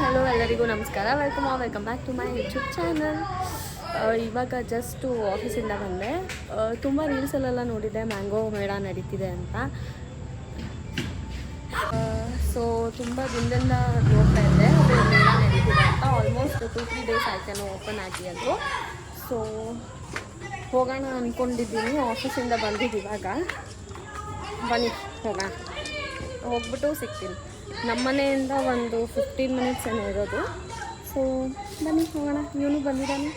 Hello, ಎಲ್ಲರಿಗೂ ನಮಸ್ಕಾರ. Welcome welcome back to my YouTube channel ಇವಾಗ ಜಸ್ಟು ಆಫೀಸಿಂದ ಬಂದೆ. ತುಂಬ ರೀಲ್ಸಲ್ಲೆಲ್ಲ ನೋಡಿದ್ದೆ. ಮ್ಯಾಂಗೋ ಮೇಳ ನಡೀತಿದೆ ಅಂತ. ಸೊ ತುಂಬ ದಿನದಿಂದ ನೋಡ್ತಾ ಇದ್ದೆ. ಅದು ಮೇಳ ನಡೀತಿದೆ ಅಂತ. ಆಲ್ಮೋಸ್ಟ್ ಟು ತ್ರೀ ಡೇಸ್ ಆಯ್ತೇನೋ ಓಪನ್ ಆಗಿ ಅದು. ಸೊ ಹೋಗೋಣ ಅಂದ್ಕೊಂಡಿದ್ದೀನಿ ಆಫೀಸಿಂದ ಬಂದಿದ್ದು ಇವಾಗ. ಬನ್ನಿ, ಹೋಗೋಣ. ಹೋಗ್ಬಿಟ್ಟು ಸಿಗ್ತೀನಿ. ನಮ್ಮ ಮನೆಯಿಂದ ಒಂದು ಫಿಫ್ಟೀನ್ ಮಿನಿಟ್ಸ್ ಏನೋ ಇರೋದು. ಸೊ ಬನ್ನಿ ಹೋಗೋಣ. ಇವನು ಬಂದಿದ್ದಾನೆ.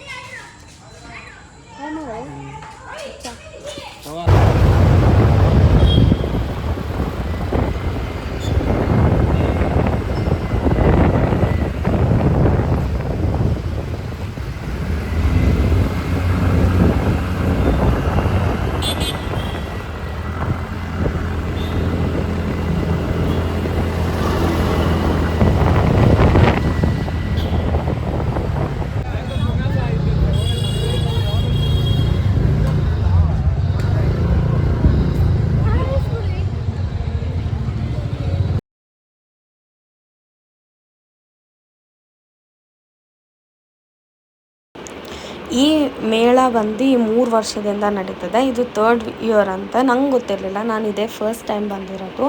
ಈ ಮೇಳ ಬಂದು ಮೂರು ವರ್ಷದಿಂದ ನಡೀತದೆ. ಇದು ತರ್ಡ್ ಇಯರ್ ಅಂತ. ನಂಗೆ ಗೊತ್ತಿರಲಿಲ್ಲ. ನಾನು ಇದೇ ಫಸ್ಟ್ ಟೈಮ್ ಬಂದಿರೋದು.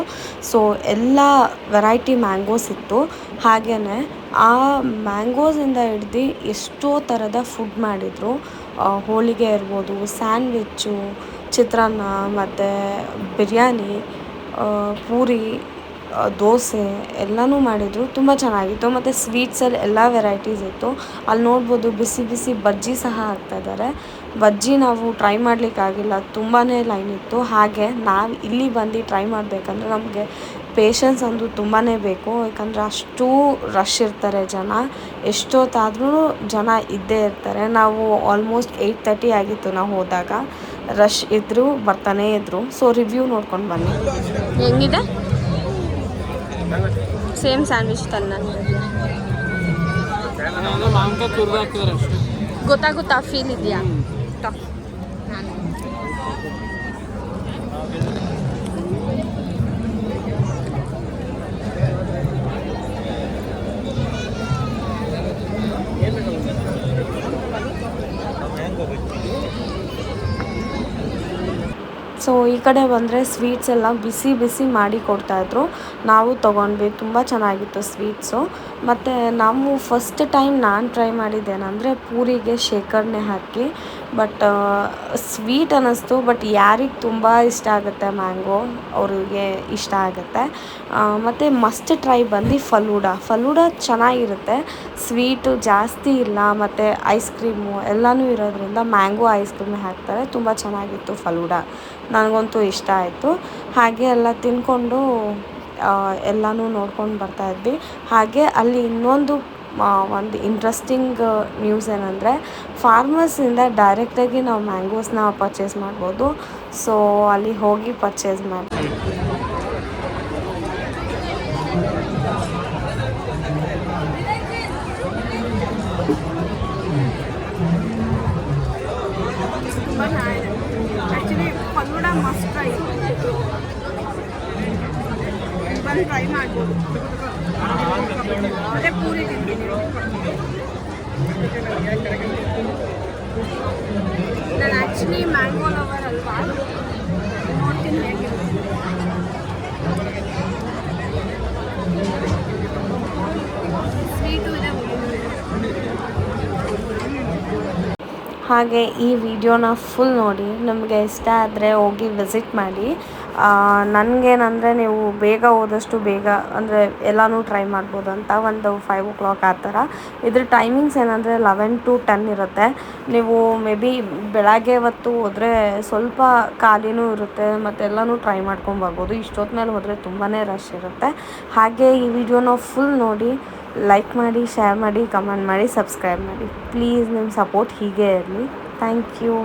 ಸೊ ಎಲ್ಲ ವೆರೈಟಿ ಮ್ಯಾಂಗೋಸ್ ಇತ್ತು. ಹಾಗೆಯೇ ಆ ಮ್ಯಾಂಗೋಸಿಂದ ಹಿಡ್ದು ಎಷ್ಟೋ ಥರದ ಫುಡ್ ಮಾಡಿದರು. ಹೋಳಿಗೆ ಇರ್ಬೋದು ಸ್ಯಾಂಡ್ವಿಚ್ಚು ಚಿತ್ರಾನ್ನ, ಮತ್ತು ಬಿರಿಯಾನಿ ಪೂರಿ ದೋಸೆ ಎಲ್ಲನೂ ಮಾಡಿದರು. ತುಂಬ ಚೆನ್ನಾಗಿತ್ತು. ಮತ್ತು ಸ್ವೀಟ್ಸಲ್ಲಿ ಎಲ್ಲ ವೆರೈಟೀಸ್ ಇತ್ತು. ಅಲ್ಲಿ ನೋಡ್ಬೋದು ಬಿಸಿ ಬಿಸಿ ಬಜ್ಜಿ ಸಹ ಹಾಕ್ತಾಯಿದ್ದಾರೆ ಬಜ್ಜಿ ನಾವು ಟ್ರೈ ಮಾಡಲಿಕ್ಕಾಗಿಲ್ಲ ತುಂಬಾ ಲೈನ್ ಇತ್ತು. ಹಾಗೆ ನಾವು ಇಲ್ಲಿ ಬಂದು ಟ್ರೈ ಮಾಡಬೇಕಂದ್ರೆ ನಮಗೆ ಪೇಷನ್ಸ್ ಅಂದು ತುಂಬಾ ಬೇಕು. ಯಾಕಂದರೆ ಅಷ್ಟು ರಶ್ ಇರ್ತಾರೆ ಜನ. ಎಷ್ಟೊತ್ತಾದ್ರೂ ಜನ ಇದ್ದೇ ಇರ್ತಾರೆ. ನಾವು ಆಲ್ಮೋಸ್ಟ್ ಏಯ್ಟ್ ತರ್ಟಿ ಆಗಿತ್ತು ನಾವು ಹೋದಾಗ. ರಶ್ ಇದ್ದರೂ ಬರ್ತಾನೇ ಇದ್ದರು ಸೊ ರಿವ್ಯೂ ನೋಡ್ಕೊಂಡು ಬನ್ನಿ. ಹೆಂಗಿದೆ? ಸೇಮ್ ಸ್ಯಾಂಡ್ವಿಚ್ ತನ್ನ. ಗೊತ್ತಾಗುತ್ತಾ? ಫೀಲ್ ಇದೆಯಾ? ಸೊ, ಈ ಕಡೆ ಬಂದರೆ ಸ್ವೀಟ್ಸ್ ಎಲ್ಲ ಬಿಸಿ ಬಿಸಿ ಮಾಡಿ ಕೊಡ್ತಾಯಿದ್ರು ನಾವು ತೊಗೊಂಡ್ವಿ. ತುಂಬ ಚೆನ್ನಾಗಿತ್ತು ಸ್ವೀಟ್ಸು ಮತ್ತು ನಾವು ಫಸ್ಟ್ ಟೈಮ್ ನಾನು ಟ್ರೈ ಮಾಡಿದ್ದೇನೆಂದರೆ ಪೂರಿಗೆ ಶೇಖರಣೆ ಹಾಕಿ ಬಟ್ ಸ್ವೀಟ್ ಅನ್ನಿಸ್ತು ಬಟ್ ಯಾರಿಗೆ ತುಂಬ ಇಷ್ಟ ಆಗುತ್ತೆ ಮ್ಯಾಂಗೋ ಅವರಿಗೆ ಇಷ್ಟ ಆಗುತ್ತೆ. ಮತ್ತು ಮಸ್ಟ್ ಟ್ರೈ ಬಂದು ಫಲೂಡ. ಫಲೂಡ ಚೆನ್ನಾಗಿರುತ್ತೆ ಸ್ವೀಟು ಜಾಸ್ತಿ ಇಲ್ಲ, ಮತ್ತು ಐಸ್ ಕ್ರೀಮು ಎಲ್ಲನೂ ಇರೋದ್ರಿಂದ ಮ್ಯಾಂಗೋ ಐಸ್ ಕ್ರೀಮ್ ಹಾಕ್ತಾರೆ, ತುಂಬ ಚೆನ್ನಾಗಿತ್ತು ಫಲೂಡ. ನನಗಂತೂ ಇಷ್ಟ ಆಯಿತು. ಹಾಗೆ ಎಲ್ಲ ತಿಂದ್ಕೊಂಡು ಎಲ್ಲನೂ ನೋಡ್ಕೊಂಡು ಬರ್ತಾ ಇದ್ವಿ. ಹಾಗೆ ಅಲ್ಲಿ ಇನ್ನೊಂದು ಒಂದು ಇಂಟ್ರೆಸ್ಟಿಂಗ್ ನ್ಯೂಸ್ ಏನಂದರೆ ಫಾರ್ಮರ್ಸಿಂದ ಡೈರೆಕ್ಟಾಗಿ ನಾವು ಮ್ಯಾಂಗೋಸ್ನ ಪರ್ಚೇಸ್ ಮಾಡ್ಬೋದು. ಸೊ ಅಲ್ಲಿ ಹೋಗಿ ಪರ್ಚೇಸ್ ಮಾಡ್ತೀವಿ ನಾನು ಆ್ಯಕ್ಚುಲಿ ಮ್ಯಾಂಗೋ ಅಲ್ವಾ? ನೋಡ್ತೀನಿ ಹಾಗೆ. ಈ ವಿಡಿಯೋನ ಫುಲ್ ನೋಡಿ. ನಮಗೆ ಇಷ್ಟ ಆದರೆ ಹೋಗಿ ವಿಸಿಟ್ ಮಾಡಿ. ನನಗೇನಂದರೆ ನೀವು ಬೇಗ ಹೋದಷ್ಟು ಬೇಗ, ಅಂದರೆ ಎಲ್ಲನೂ ಟ್ರೈ ಮಾಡ್ಬೋದು ಅಂತ ಒಂದು ಫೈವ್ ಓ ಕ್ಲಾಕ್ ಆ ಥರ. ಇದ್ರ ಟೈಮಿಂಗ್ಸ್ ಏನಂದರೆ ಲೆವೆನ್ ಟು ಟೆನ್ ಇರುತ್ತೆ. ನೀವು ಮೇ ಬಿ ಬೆಳಗ್ಗೆ ಹೊತ್ತು ಹೋದರೆ ಸ್ವಲ್ಪ ಖಾಲಿನೂ ಇರುತ್ತೆ, ಮತ್ತು ಎಲ್ಲನೂ ಟ್ರೈ ಮಾಡ್ಕೊಂಡು ಬರ್ಬೋದು. ಇಷ್ಟೊತ್ತು ಮೇಲೆ ಹೋದರೆ ತುಂಬಾ ರಶ್ ಇರುತ್ತೆ. ಹಾಗೆ ಈ ವಿಡಿಯೋನ ಫುಲ್ ನೋಡಿ ಲೈಕ್ ಮಾಡಿ ಶೇರ್ ಮಾಡಿ ಕಮೆಂಟ್ ಮಾಡಿ ಸಬ್ಸ್ಕ್ರೈಬ್ ಮಾಡಿ. ಪ್ಲೀಸ್ ನಿಮ್ಮ ಸಪೋರ್ಟ್ ಹೀಗೆ ಇರಲಿ. Thank you